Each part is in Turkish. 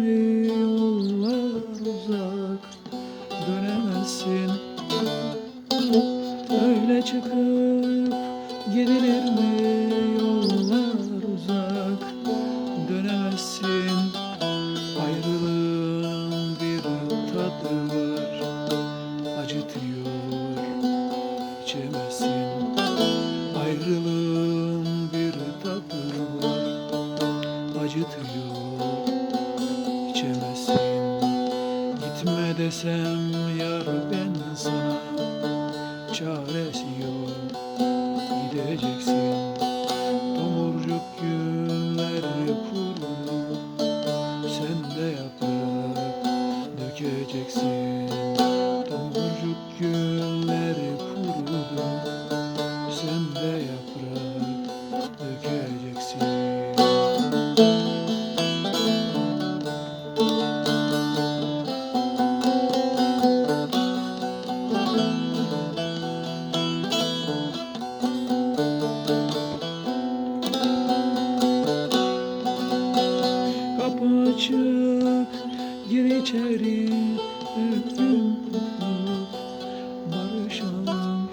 mi yollar uzak dönemezsin. Öyle çıkıp gidilir mi? Yollar uzak dönemezsin. Ayrılığın bir tadı var acıtıyor içemezsin. Ayrılığın bir tadı var acıtıyor içemezsin Gitme desem yar ben sana. Çaresi yok gideceksin. Tomurcuk güller kurudu Sen de yaprak dökeceksin. Tomurcuk güller kurudu Sen de yaprak dökeceksin Kapı açık gir içeri Öptüm barışalım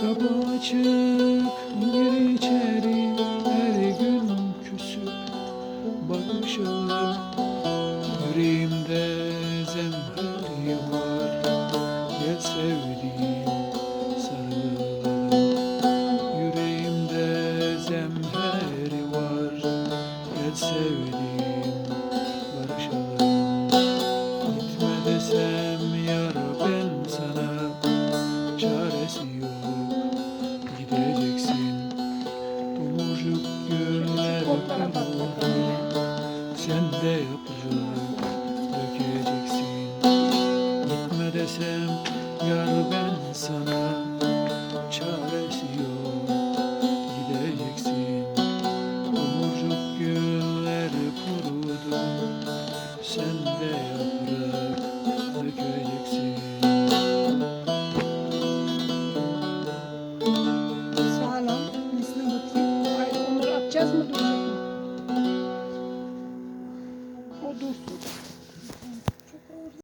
Kapı açık Çaresi yok gideceksin Tomurcuk kurudu Sen de yaprak dökeceksin. Gitme desem yar ben sana